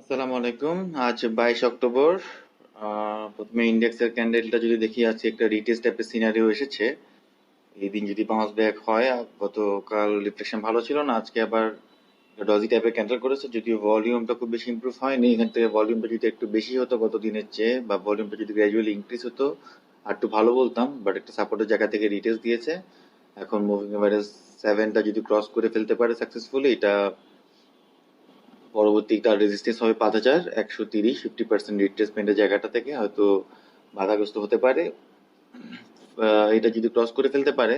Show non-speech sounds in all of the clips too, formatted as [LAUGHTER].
আসসালামু আলাইকুম। আজ বাইশ অক্টোবর প্রথমে ইন্ডেক্সের ক্যান্ডেলটা যদি দেখি আজকে একটা রিটেস্ট টাইপের সিনারিও এসেছে। এই দিন যদি বাউন্স ব্যাক হয় গতকাল রিফ্লেকশন ভালো ছিল না, আজকে আবার ডজি টাইপের ক্যান্ডেল করেছে, যদিও ভলিউমটা খুব বেশি ইমপ্রুভ হয়নি। এখান থেকে ভলিউমটা যদি একটু বেশি হতো গত দিনের চেয়ে, বা ভলিউমটা যদি গ্র্যাজুয়ালি ইনক্রিজ হতো, আর একটু ভালো বলতাম বাট একটা সাপোর্টের জায়গা থেকে রিটেস্ট দিয়েছে। এখন মুভিং এভারেজ সেভেনটা যদি ক্রস করে ফেলতে পারে সাকসেসফুলি এটা পরবর্তী তার রেজিস্ট্যান্স হবে পাঁচ হাজার, একশো তিরিশ ফিফটি পার্সেন্ট রিট্রেসমেন্টের জায়গাটা থেকে হয়তো বাধাগ্রস্ত হতে পারে। এটা যদি ক্রস করে ফেলতে পারে,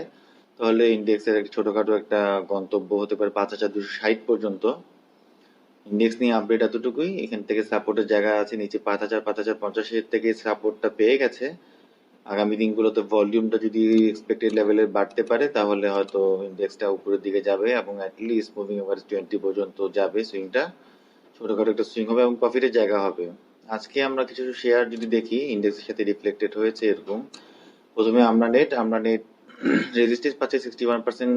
তাহলে ইন্ডেক্সের একটা ছোটখাটো একটা গন্তব্য হতে পারে পাঁচ হাজার দুশো ষাট পর্যন্ত। ইন্ডেক্স নিয়ে আপডেট এতটুকুই। এখান থেকে সাপোর্টের জায়গা আছে, নিচে পাঁচ হাজার পাঁচ হাজার পঞ্চাশের থেকে সাপোর্টটা পেয়ে গেছে। আগামী দিনগুলোতে ভলিউমটা যদি এক্সপেক্টেড লেভেলের বাড়তে পারে, তাহলে হয়তো ইন্ডেক্সটা উপরের দিকে যাবে এবং অ্যাটলিস্ট মুভিং এভারেজ টোয়েন্টি পর্যন্ত যাবে সুইংটা ছোটখাটো একটা সুইং হবে এবং প্রফিটের জায়গা হবে। আজকে আমরা কিছু শেয়ার যদি দেখি ইন্ডেক্সের সাথে রিফ্লেক্টেড হয়েছে এরকম। প্রথমে আমরা নেট আমরা নেট রেজিস্ট্যান্স [COUGHS] পাচ্ছে সিক্সটি ওয়ান পার্সেন্ট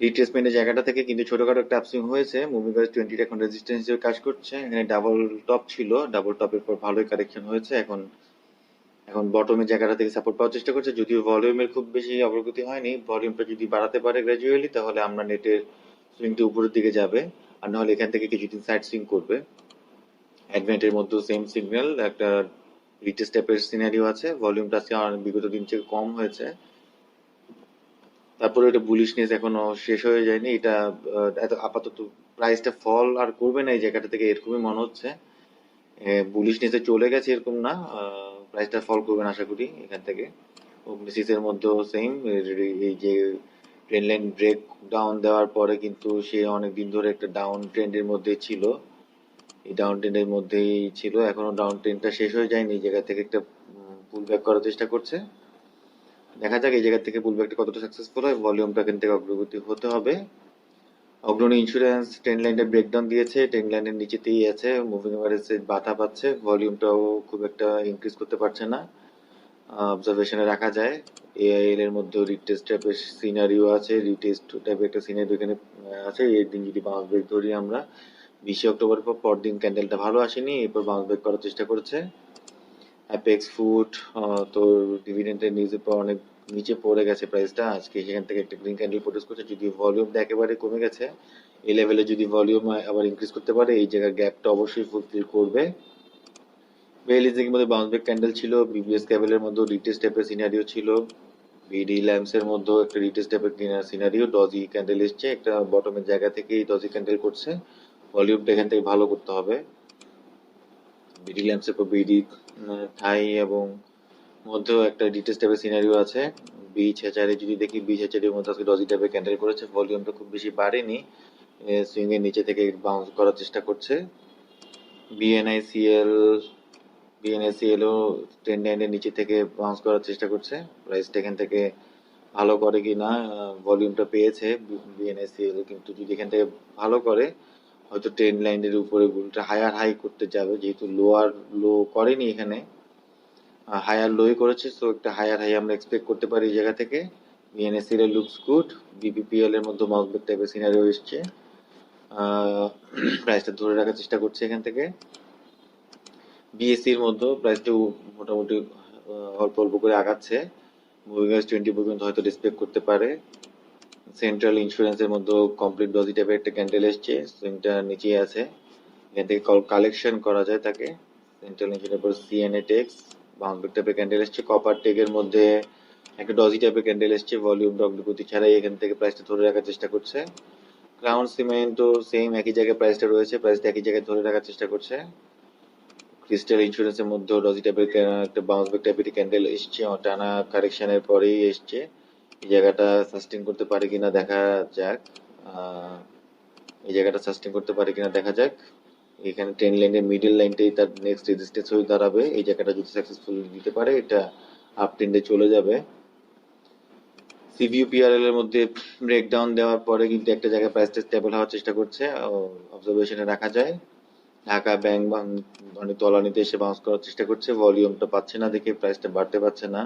রিট্রেসমেন্টের জায়গাটা থেকে কিন্তু ছোটখাটো একটা আপসুইং হয়েছে। মুভিং এভারেজ টোয়েন্টিটা এখন রেজিস্ট্যান্স হিসেবে কাজ করছে। এখানে ডাবল টপ ছিল ডাবল টপের পর ভালোই কারেকশন হয়েছে। এখন এখন বটমের জায়গাটা থেকে সাপোর্ট পাওয়ার চেষ্টা করছে, যদিও ভলিউমের খুব বেশি অগ্রগতি হয়নি। ভলিউমটা যদি বাড়াতে পারে গ্র্যাজুয়ালি তাহলে আমরা নেটের সুইংটা উপরের দিকে যাবে, আর নাহলে এখান থেকে কিছুদিন সাইড সুইং করবে। অ্যাডভেন্টের মধ্যেও সেম সিগন্যাল একটা রিটেস্ট টাইপের সিনারিও আছে ভলিউমটা আজকে বিগত দিন থেকে কম হয়েছে। তারপরে এটা বুলিশনেস এখনও শেষ হয়ে যায়নি, এটা এত আপাতত প্রাইসটা ফল আর করবে না, এই জায়গাটা থেকে এরকমই মনে হচ্ছে। বুলিশনেসে চলে গেছে এরকম না প্রাইসটা ফল করবেন আশা করি এখান থেকে। অগ্নিসিসের মধ্যেও সেম এই যে ট্রেন লাইন ব্রেক ডাউন দেওয়ার পরে কিন্তু সে অনেক দিন ধরে একটা ডাউন ট্রেন্ডের মধ্যে ছিল। এই ডাউন ট্রেন্ডের মধ্যেই ছিল, এখনও ডাউন ট্রেন্ডটা শেষ হয়ে যায়নি। এই জায়গা থেকে একটা পুল ব্যাক করার চেষ্টা করছে। দেখা যাক এই জায়গা থেকে পুল ব্যাকটা কতটা সাকসেসফুল হয় ভলিউমটা থেকে অগ্রগতি হতে হবে। অগ্রণী ইন্স্যুরেন্স ট্রেন লাইনটা ব্রেকডাউন দিয়েছে ট্রেন লাইনের নিচেতেই আছে মুভিং এভারেজে বাধা পাচ্ছে ভলিউমটাও খুব একটা ইনক্রিজ করতে পারছে না। অবজারভেশনে রাখা যায় এআইএল এর মধ্যে রিটেস্ট টাইপের সিনারিও আছে রিটেস্ট টাইপের একটা সিনারিও এখানে আছে, এই দিন যদি বাউন্স ব্রেক ধরি আমরা, বিশে অক্টোবর পর পরদিন ক্যান্ডেলটা ভালো আসেনি, এরপর বাউন্স ব্রেক করার চেষ্টা করছে। অ্যাপেক্স ফুড তো ডিভিডেন্টের নিউজের পর অনেক নিচে পড়ে গেছে প্রাইসটা আজকে সেখান থেকে একটা গ্রিন ক্যান্ডেল প্রডিউস করছে। যদি ভলিউমটা একেবারে কমে গেছে, এই লেভেলে যদি ভলিউম আবার ইনক্রিজ করতে পারে, এই জায়গার গ্যাপটা অবশ্যই ফুলফিল করবে। বেলিজের মধ্যে বাউন্স ব্যাক ক্যান্ডেল ছিল বিবিএস ক্যাবেলের মধ্যে রিটেস্ট টাইপের সিনারিও ছিল। বিডি ল্যাম্পস এর মধ্যেও একটা রিটেস্ট টাইপের সিনারিও ডজি ক্যান্ডেল এসছে, একটা বটমের জায়গা থেকেই ডজি ক্যান্ডেল করছে। ভলিউমটা এখান থেকে ভালো করতে হবে। বিডি ল্যাম্পস এর পর বিডি থাই এবং মধ্যেও একটা ডিটেলস টাইপের সিনারিও আছে। বিচ হ্যাচারে যদি দেখি বিচ হ্যাচারের মধ্যে আজকে ডজি টাইপের ক্যান্ডেল করেছে ভলিউমটা খুব বেশি বাড়েনি সুইং এর নিচে থেকে বাউন্স করার চেষ্টা করছে। বিএনআইসিএল বিএনআইসিএল ও ট্রেন লাইনের নিচে থেকে বাউন্স করার চেষ্টা করছে। প্রাইসটা এখান থেকে ভালো করে কি না ভলিউমটা পেয়েছে বিএনআইসিএল কিন্তু যদি এখান থেকে ভালো করে, হয়তো ট্রেন লাইনের উপরে হায়ার হাই করতে যাবে, যেহেতু লোয়ার লো করেনি এখানে। হায়ার লোই করেছে সো একটা হায়ার হাই আমরা এক্সপেক্ট করতে পারি এই জায়গা থেকে। বিএনএসসির এর লুকস গুড বিপিপিএল এর মধ্যে মাউসবেক টাইপের সিনারিও এসছে। প্রাইসটা [CLEARS THROAT] ধরে রাখার চেষ্টা করছে এখান থেকে। বিএসসির মধ্যে প্রাইসটা মোটামুটি অল্প অল্প করে আগাচ্ছে। মুভিং এস টোয়েন্টি পর্যন্ত হয়তো রেসপেক্ট করতে পারে। সেন্ট্রাল ইন্স্যুরেন্সের মধ্যে কমপ্লিট ডজি টাইপের একটা ক্যান্ডেল এসছে সুইংটা নিচেই আছে। এখান থেকে কালেকশন করা যায় তাকে। সেন্ট্রাল ইন্স্যুরেন্সের পর সিএনএ টেক্স বাউন্ডারি টাইপের ক্যান্ডেল এসছে কপার টেকের মধ্যে একটা ডজি টাইপের ক্যান্ডেল এসছে ভলিউম অগ্রগতি ছাড়াই এখান থেকে প্রাইসটা ধরে রাখার চেষ্টা করছে। ক্রাউন সিমেন্টও সেম একই জায়গায় প্রাইসটা রয়েছে প্রাইসটা একই জায়গায় ধরে রাখার চেষ্টা করছে। ক্রিস্টাল ইন্স্যুরেন্সের মধ্যেও ডজি টাইপের একটা বাউন্স ব্যাক টাইপের ক্যান্ডেল এসছে টানা কারেকশনের পরেই এসছে। এই জায়গাটা সাস্টেন করতে পারে কিনা দেখা যাক এই জায়গাটা সাস্টেন করতে পারে কিনা দেখা যাক। এখানে ট্রেন লাইনের মিডল লাইনটাই তার নেক্সট রেজিস্ট্যান্স হয়ে দাঁড়াবে। এই জায়গাটা যদি সাকসেসফুল দিতে পারে, এটা আপ ট্রেন্ডে চলে যাবে। সিভিউ পিআরএল এর মধ্যে ব্রেকডাউন দেওয়ার পরে কিন্তু একটা জায়গায় প্রাইসটা স্টেবল হওয়ার চেষ্টা করছে অবজারভেশনে রাখা যায়। ঢাকা ব্যাংক অনেক তলানিতে এসে বাউন্স করার চেষ্টা করছে ভলিউমটা পাচ্ছে না দেখে প্রাইসটা বাড়তে পারছে না।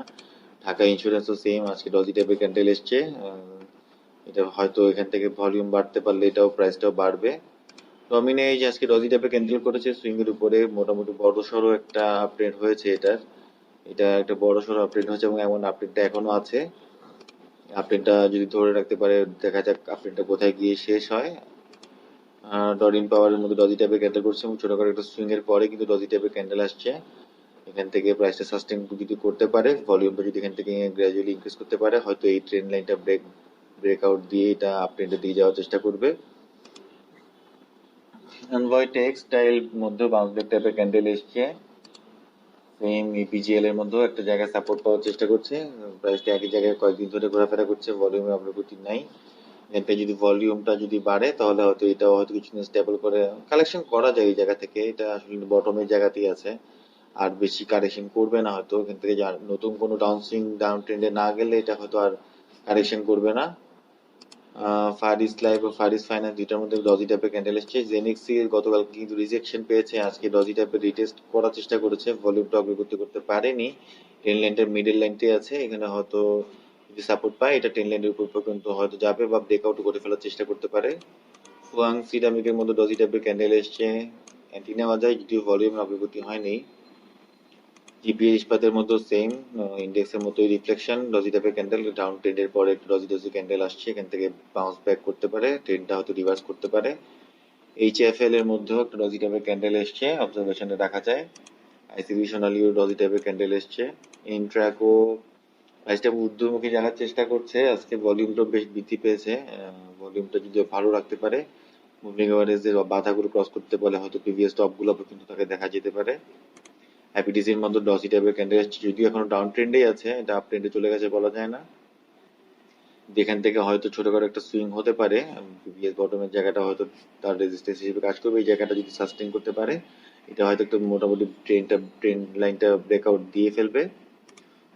ঢাকা ইন্স্যুরেন্সও সেম আজকে ডজি ক্যান্ডেল এসছে এটা হয়তো এখান থেকে ভলিউম বাড়তে পারলে এটাও প্রাইসটাও বাড়বে। ডমিনে এই যে আজকে ডজি টাইপে ক্যান্ডেল করেছে সুইং এর উপরে মোটামুটি বড় সড়ো একটা আপডেট হয়েছে এটার। এটা একটা বড় সড়ো আপডেট হয়েছে এবং এমন আপডেটটা এখনও আছে। আপডেটটা যদি ধরে রাখতে পারে, দেখা যাক আপডেটটা কোথায় গিয়ে শেষ হয়। ডরিন পাওয়ারের মধ্যে ডজি টাইপের ক্যান্ডেল করছে এবং ছোট করে একটা সুইং এর পরে কিন্তু ডজি টাইপের ক্যান্ডেল আসছে। এখান থেকে প্রাইসটা সাস্টেন যদি করতে পারে ভলিউমটা যদি এখান থেকে গ্র্যাজুয়ালি ইনক্রিজ করতে পারে, হয়তো এই ট্রেন লাইনটা ব্রেক ব্রেকআউট দিয়ে এটা আপডেটে দিয়ে যাওয়ার চেষ্টা করবে। এনভয় টেক্সটাইল মধ্যে বাউন্স টাইপের ক্যান্ডেল এসছে। সেম ইপিজিএল এর মধ্যেও একটা জায়গায় সাপোর্ট পাওয়ার চেষ্টা করছে। প্রাইসটা একই জায়গায় কয়েকদিন ধরে ঘোরাফেরা করছে ভলিউমে অগ্রগতি নাই। এতে যদি ভলিউমটা যদি বাড়ে, তাহলে হয়তো এটাও হয়তো কিছুদিন স্টেবল করে কালেকশন করা যায় এই জায়গা থেকে। এটা আসলে বটমের জায়গাতেই আছে। আর বেশি কারেকশন করবে না হয়তো। এখান থেকে নতুন কোনো ডাউনসুইং ডাউন ট্রেন্ডে না গেলে এটা হয়তো আর কারেকশন করবে না। ফারিস লাইভ ও ফারিস ফাইন্যান্স দুইটার মধ্যে ডজি টাইপের ক্যান্ডেল এসছে। জেনিক্সি গতকাল কিন্তু রিজেকশন পেয়েছে। আজকে ডজি টাইপের রিটেস্ট করার চেষ্টা করেছে। ভলিউমটা অগ্রগতি করতে পারেনি। টেন লাইনটার মিডল লাইনটি আছে। এখানে হয়তো যদি সাপোর্ট পায়, এটা টেন লাইনের উপর পর্যন্ত হয়তো যাবে বা ব্রেকআউট করে ফেলার চেষ্টা করতে পারে। ফুয়াং সিরামিকের মধ্যে ডজি টাইপের ক্যান্ডেল এসছে। অ্যান্টি নেওয়া যায় যদিও ভলিউমের অগ্রগতি হয়নি। জিপিএ ইস্পাতের মতো সেম ইন্ডেক্সের মতোই রিফ্লেকশন ডজি টাইপের ক্যান্ডেল ডাউন ট্রেন্ডের পরে একটু ডজি ডজি ক্যান্ডেল আসছে, এখান থেকে বাউন্স ব্যাক করতে পারে ট্রেন্ডটা হয়তো রিভার্স করতে পারে। এইচএফএল এর মধ্যেও একটা ডজি টাইপের ক্যান্ডেল এসছে অবজারভেশনে রাখা যায়। আইসিবি সোনালিও ডজি টাইপের ক্যান্ডেল এসছে ইন্ট্রাকো প্রাইসটা ঊর্ধ্বমুখী জানার চেষ্টা করছে। আজকে ভলিউমটা বেশ বৃদ্ধি পেয়েছে ভলিউমটা যদি ভালো রাখতে পারে। মুভিং এভারেজের বাধাগুলো ক্রস করতে পারলে হয়তো প্রিভিয়াস টপগুলো পর্যন্ত তাকে দেখা যেতে পারে। হ্যাপিডিসির মধ্যে ডসি টাইপের ক্যান্ডেল এসছে। যদিও এখনও ডাউন ট্রেন্ডেই আছে, এটা আপ ট্রেন্ডে চলে গেছে বলা যায় না। যেখান থেকে হয়তো ছোটখাটো একটা সুইং হতে পারে প্রিভিয়াস বটমের জায়গাটা হয়তো তার রেজিস্ট্যান্স হিসেবে কাজ করবে, এই জায়গাটা যদি সাস্টেন করতে পারে, এটা হয়তো একটু মোটামুটি ট্রেনটা ট্রেন লাইনটা ব্রেকআউট দিয়ে ফেলবে।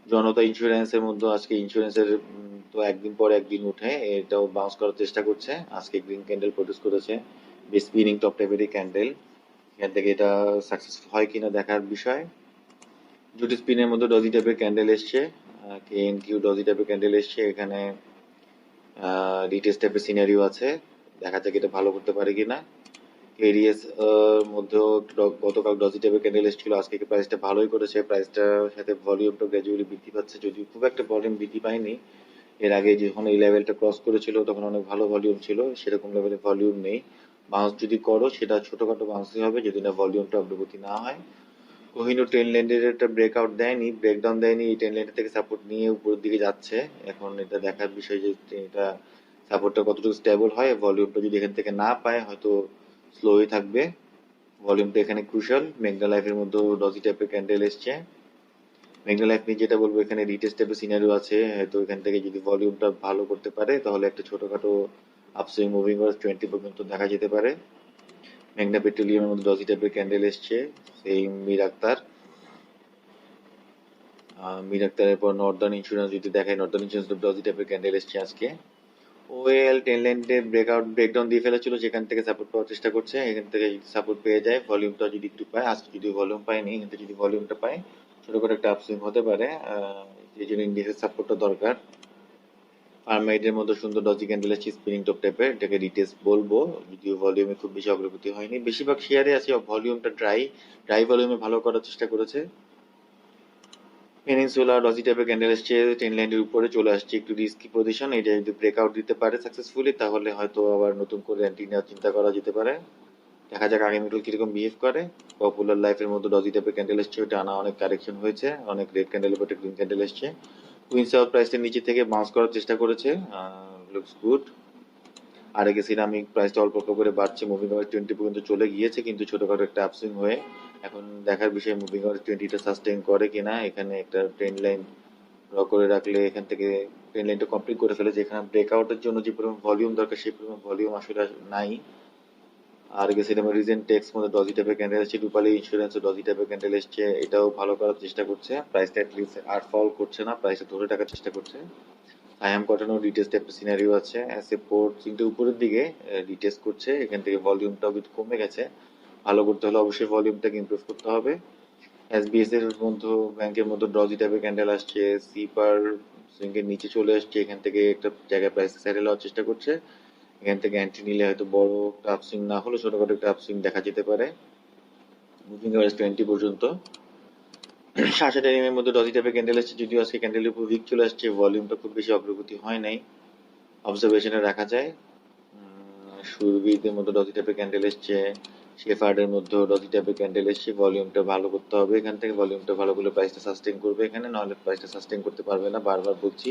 জনতা ইন্স্যুরেন্সের মধ্যে আজকে ইন্স্যুরেন্সের তো একদিন পর একদিন উঠে, এটাও বাউন্স করার চেষ্টা করছে। আজকে গ্রিন ক্যান্ডেল প্রডিউস করেছে, বেশ স্পিনিং টপ টাইপেরই ক্যান্ডেল এখান থেকে এটা সাকসেসফুল হয় কিনা দেখার বিষয়। জুটি স্পিনের মধ্যে ডজি টাইপের ক্যান্ডেল এসছে কে এন কিউ ডজি টাইপের ক্যান্ডেল এসছে, এখানে রিটেস্ট টাইপের সিনারিও আছে, দেখা যাক এটা ভালো করতে পারে কিনা। এরিএস মধ্যেও গতকাল ডজি টাইপের ক্যান্ডেল এসেছিল, আজকে প্রাইসটা ভালোই করেছে প্রাইসটার সাথে ভলিউমটা গ্র্যাজুয়ালি বৃদ্ধি পাচ্ছে, যদিও খুব একটা ভলিউম বৃদ্ধি পায়নি। এর আগে যখন এই লেভেলটা ক্রস করেছিল, তখন অনেক ভালো ভলিউম ছিল, সেরকম লেভেলে ভলিউম নেই। বাউন্স যদি করো, সেটা ছোটখাটো বাউন্সই হবে, যদি না ভলিউমটা অগ্রগতি না হয়। কোহিনুর টেন ল্যান্ডের একটা ব্রেকআউট দেয়নি ব্রেকডাউন দেয়নি, এই টেন ল্যান্ডের থেকে সাপোর্ট নিয়ে উপরের দিকে যাচ্ছে। এখন এটা দেখার বিষয় যে এটা সাপোর্টটা কতটুকু স্টেবল হয় ভলিউমটা যদি এখান থেকে না পায়, হয়তো স্লোই থাকবে। ভলিউমটা এখানে ক্রুশাল মেগনা লাইফের মধ্যে ডজি টাইপের ক্যান্ডেল এসছে। মেগনা লাইফ নিয়ে যেটা বলব, এখানে রিটেস্ট টাইপের সিনারিও আছে। হয়তো এখান থেকে যদি ভলিউমটা ভালো করতে পারে, তাহলে একটা ছোটখাটো আপসুইং মুভিং ওয়ার্স টোয়েন্টি পর্যন্ত দেখা যেতে পারে। ম্যাগনা পেট্রোলিয়ামের মধ্যে ডজি টাইপের ক্যান্ডেল এসছে সেই মীর আক্তার। মীর আক্তারের পর নর্দার্ন ইন্স্যুরেন্স যদি দেখায় নর্দার্ন ইন্স্যুরেন্স ডজি টাইপের ক্যান্ডেল এসছে আজকে। ওএল টেন ল্যান্ডে ব্রেকআউট ব্রেকডাউন দিয়ে ফেলেছিল সেখান থেকে সাপোর্ট পাওয়ার চেষ্টা করছে, এখান থেকে সাপোর্ট পেয়ে যায়। ভলিউমটা যদি একটু পায়, আজকে যদি ভলিউম পায়নি এখান থেকে যদি ভলিউমটা পায় ছোট করে একটা আপসুইং হতে পারে। এই জন্য ইন্ডিয়াসের সাপোর্টটা দরকার। ফার্মাইডের মধ্যে সুন্দর ডজি ক্যান্ডেল আছে স্পিনিং টপ টাইপের এটাকে রিটেস্ট বলব। যদিও ভলিউমে খুব বেশি অগ্রগতি হয়নি। বেশিরভাগ শেয়ারে আছে ভলিউমটা ড্রাই ড্রাই ভলিউমে ভালো করার চেষ্টা করেছে। পেনিনসুলা ডজি টাইপের ক্যান্ডেল এসছে টেন লাইনের উপরে চলে আসছে একটু রিস্কি পজিশন এটা যদি ব্রেকআউট দিতে পারে সাকসেসফুলি তাহলে হয়তো আবার নতুন করে অ্যান্টি নেওয়ার চিন্তা করা যেতে পারে। দেখা যাক আগামীকাল কীরকম বিহেভ করে। পপুলার লাইফের মধ্যে ডজি টাইপের ক্যান্ডেল এসছে ওটা আনা অনেক কারেকশন হয়েছে। অনেক রেড ক্যান্ডেলের উপরে গ্রিন ক্যান্ডেল এসছে। কুইন্স আউট প্রাইসটা নিচে থেকে বাউন্স করার চেষ্টা করেছে লুকস গুড আর একে সিরামিক প্রাইসটা অল্প অল্প করে বাড়ছে মুভিং আওয়ার টোয়েন্টি পর্যন্ত চলে গিয়েছে, কিন্তু ছোটখাটো একটা আপসুইং হয়ে এখন দেখার বিষয় মুভিং আওয়ার টোয়েন্টিটা সাস্টেন করে কিনা, এখানে একটা ট্রেন লাইন ড্র করে রাখলে, এখান থেকে ট্রেন লাইনটা কমপ্লিট করে ফেলেছে। এখানে ব্রেকআউটের জন্য যে পরিমাণ ভলিউম দরকার সেই পরিমাণ ভলিউম আসলে নাই। একে সিনেমা রিজেন্ট টেক্স মধ্যে ডজি টাইপের ক্যান্ডেল এসছে রূপালী ইন্স্যুরেন্স ডজি টাইপের ক্যান্ডেল এসছে, এটাও ভালো করার চেষ্টা করছে। প্রাইসটা অ্যাটলিস্ট আর ফল করছে না প্রাইসটা ধরে রাখার চেষ্টা করছে। আইএম কটনও রিটেস্ট টাইপের সিনারিও আছে অ্যাসে পোর্ট চিন্তা উপরের দিকে রিটেস্ট করছে, এখান থেকে ভলিউমটাও একটু কমে গেছে। ভালো করতে হলে অবশ্যই ভলিউমটাকে ইমপ্রুভ করতে হবে। এসবিএস এর মধ্যে ব্যাংকের মধ্যে ডজি টাইপের ক্যান্ডেল আসছে সিপার সুইং এর নিচে চলে আসছে, এখান থেকে একটা জায়গায় প্রাইস সেটেল হওয়ার চেষ্টা করছে। এখান থেকে এন্ট্রি নিলে হয়তো বড় একটা আপসুইং না হলে ছোটখাটো একটা আপসুইং দেখা যেতে পারে। মুভিং অ্যাভারেজ টোয়েন্টি পর্যন্ত। সাড়ে সাত এর মধ্যে ডজি টাইপের ক্যান্ডেল এসছে, যদিও আজকে ক্যান্ডেলের উপর উইক চলে আসছে ভলিউমটা খুব বেশি অগ্রগতি হয় নাই। অবজারভেশনে রাখা যায়। সুরবিদের মধ্যে ডজি টাইপের ক্যান্ডেল এসছে শেফার্ডের মধ্যে ডজি টাইপের ক্যান্ডেল এসছে ভলিউমটা ভালো করতে হবে এখান থেকে ভলিউমটা ভালো করলে প্রাইসটা সাস্টেন করবে এখানে, নাহলে প্রাইসটা সাস্টেন করতে পারবে না, বারবার বলছি।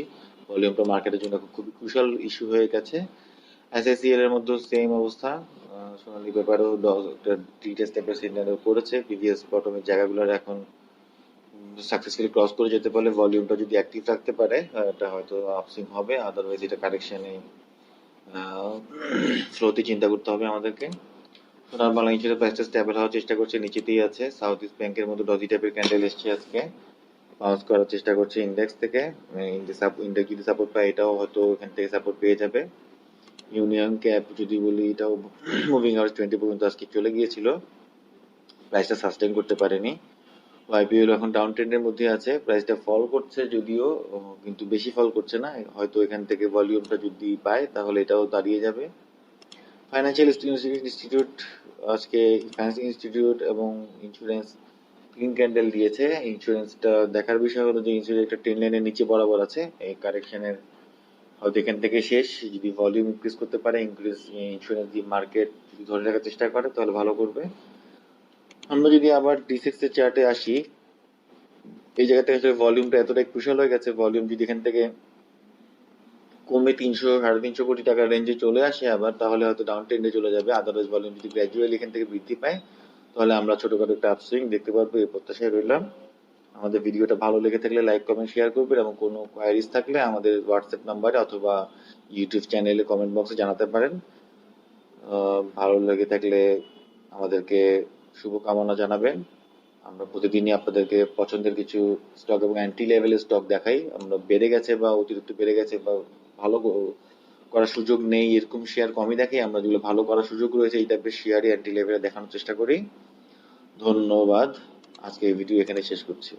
ভলিউমটা মার্কেটের জন্য খুবই ক্রুশাল ইস্যু হয়ে গেছে। এসএসসিএল এর মধ্যে সেম অবস্থা। সোনালী ব্যাপারেও ডিটেলস টাইপের সিগন্যাল করেছে। প্রিভিয়াস বটমের জায়গাগুলোর এখন সাকসেসফুলি ক্রস করে যেতে পারলে ভলিউমটা যদি অ্যাক্টিভ রাখতে পারে এটা হয়তো আপসুইং হবে। আদারওয়াইজ এটা কারেকশনে ফ্লোতে চিন্তা করতে হবে আমাদেরকে। সোনার বাংলা ইন্স্যুরেন্স প্রাইসটা স্টেবল হওয়ার চেষ্টা করছে, নিচেতেই আছে। সাউথ ইস্ট ব্যাংকের মধ্যে ডজি টাইপের ক্যান্ডেল এসছে আজকে। বাউন্স করার চেষ্টা করছে ইন্ডেক্স থেকে। ইন্ডেক্স যদি সাপোর্ট পায়, এটাও হয়তো এখান থেকে সাপোর্ট পেয়ে যাবে। ইউনিয়ন ক্যাপ যদি বলি, এটাও মুভিং আওয়ার্স টোয়েন্টি পর্যন্ত আজকে চলে গিয়েছিল। প্রাইসটা সাস্টেন করতে পারেনি। আইপিএল এখন ডাউন ট্রেন্ডের মধ্যে আছে। প্রাইসটা ফল করছে যদিও কিন্তু বেশি ফল করছে না। হয়তো এখান থেকে ভলিউমটা যদি পায়, তাহলে এটাও দাঁড়িয়ে যাবে। ফাইন্যান্সিয়াল ইনস্টিটিউট আজকে ফাইন্যান্সিয়াল ইনস্টিটিউট এবং ইন্স্যুরেন্স গ্রিন ক্যান্ডেল দিয়েছে। ইন্স্যুরেন্সটা দেখার বিষয় হলো যে ইন্স্যুরেন্স একটা ট্রেন লাইনের নিচে বরাবর আছে। এই কারেকশনের হয়তো এখান থেকে শেষ। যদি ভলিউম ইনক্রিজ করতে পারে ইনক্রিজ ইন্স্যুরেন্স দিয়ে মার্কেট যদি ধরে রাখার চেষ্টা করে, তাহলে ভালো করবে। আমরা যদি আবার ডিসিক্স এর চার্টে আসি, এই জায়গা থেকে আসলে ভলিউমটা এতটাই ক্রুশাল হয়ে গেছে ভলিউম যদি এখান থেকে কমে তিনশো, সাড়ে তিনশো কোটি টাকার রেঞ্জে চলে আসে আবার, তাহলে হয়তো ডাউন ট্রেন্ডে চলে যাবে। আদারওয়াইজ ভলিউম যদি গ্র্যাজুয়ালি এখান থেকে বৃদ্ধি পায়, তাহলে আমরা ছোটখাটো একটা আপসুইং দেখতে পারব, এই প্রত্যাশায় রইলাম। আমাদের ভিডিওটা ভালো লেগে থাকলে লাইক কমেন্ট শেয়ার করবেন এবং কোনো কোয়ারিজ থাকলে আমাদের হোয়াটসঅ্যাপ নাম্বারে অথবা ইউটিউব চ্যানেলে কমেন্ট বক্সে জানাতে পারেন। ভালো লেগে থাকলে আমাদেরকে শুভকামনা জানাবেন। আমরা প্রতিদিনই আপনাদেরকে পছন্দের কিছু স্টক এবং অ্যান্টি লেভেলের স্টক দেখাই। আমরা বেড়ে গেছে বা অতিরিক্ত বেড়ে গেছে বা ভালো করার সুযোগ নেই, এরকম শেয়ার কমই দেখাই আমরা যেগুলো ভালো করার সুযোগ রয়েছে এই টাইপের শেয়ারই অ্যান্টি লেভেলে দেখানোর চেষ্টা করি। ধন্যবাদ। আজকে এই ভিডিও এখানে শেষ করছি।